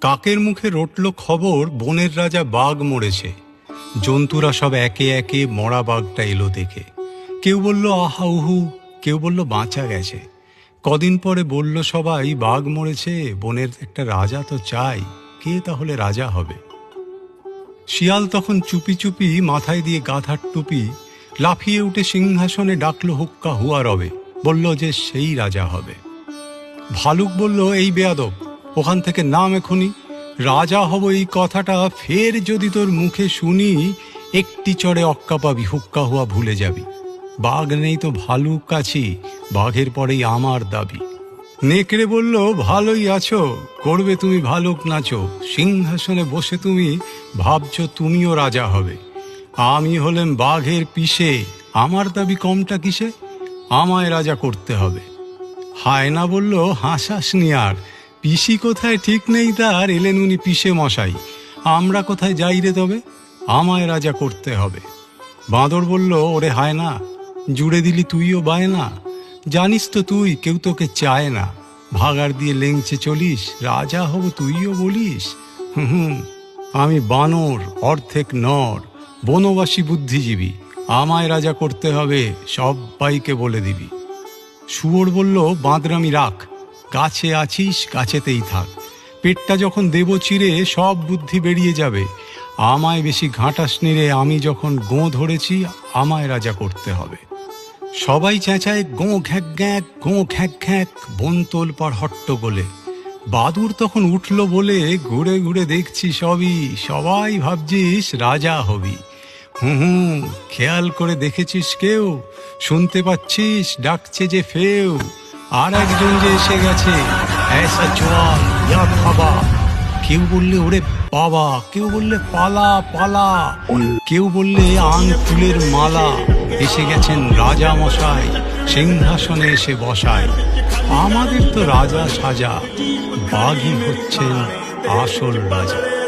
কাকের মুখে রটল খবর, বনের রাজা বাঘ মরেছে। জন্তুরা সব একে একে মরা বাঘটা এলো দেখে। কেউ বলল, আহা, উহু। কেউ বলল, বাঁচা গেছে। কদিন পরে বলল সবাই, বাঘ মরেছে, বনের একটা রাজা তো চাই। কে তাহলে রাজা হবে? শিয়াল তখন চুপি চুপি মাথায় দিয়ে গাধার টুপি লাফিয়ে উঠে সিংহাসনে ডাকলো, হুক্কা, হুয়া রবে। বলল যে সেই রাজা হবে। ভালুক বলল, এই বেয়াদব ওখান থেকে নাম এখনই রাজা হব এই কথাটা, ফের যদি তোর মুখে শুনি, একটি চড়ে অক্কা পাবি হুক্কা হুয়া ভুলে যাবি। বাঘ নেই তো ভালুক আছি বাঘের পরেই আমার দাবি। নেকড়ে বলল, ভালোই আছো, করবে তুমি ভালুক নাচো। সিংহাসনে বসে তুমি, ভাবছ তুমিও রাজা হবে। আমি হলেম বাঘের পিসে, আমার দাবি কমটা কিসে? আমায় রাজা করতে হবে। হায়না বলল হাসাসনি আর পিসি কোথায় ঠিক নেই তার, এলেন উনি পিসে মশাই। আমরা কোথায় যাই রে তবে? আমায় রাজা করতে হবে। বাঁদর বলল, ওরে হায় না, জুড়ে দিলি তুইও বায় না জানিস তো তুই, কেউ তোকে চায় না। ভাগার দিয়ে লেংচে চলিস, রাজা হব তুইও বলিস। হুম আমি বানর, অর্ধেক নর, বনবাসী বুদ্ধিজীবী। আমায় রাজা করতে হবে সবাইকে বলে দিবি। শুয়োর বলল, বাঁদরামি রাখ গাছে আছিস, গাছেতেই থাক। পেটটা যখন দেব চিরে, সব বুদ্ধি বেরিয়ে যাবে। আমায় বেশি ঘাঁটাস নিরে আমি যখন গোঁ ধরেছি, আমায় রাজা করতে হবে। সবাই চেঁচায়, গোঁ ঘ্যাক ঘ্যাক, গোঁ ঘ্যাক ঘ্যাক, বনতোল পার হট্টগোলে বাদুর তখন উঠল বলে, ঘুরে ঘুরে দেখছি সবই। সবাই ভাবছিস রাজা হবি। হুম হুম খেয়াল করে দেখেছিস কেউ? শুনতে পাচ্ছিস, ডাকছে যে ফেউ। আর একজন যে এসে গেছে ऐसा জোয়ান ইয়া খাবা কেউ বললে ওরে বাবা, কেউ বললে পালা পালা। কেউ বললে আন ফুলের মালা। এসে গেছেন রাজা মশাই, সিংহাসনে এসে বসায়। আমাদের তো রাজা সাজা, বাঘই হচ্ছেন আসল রাজা।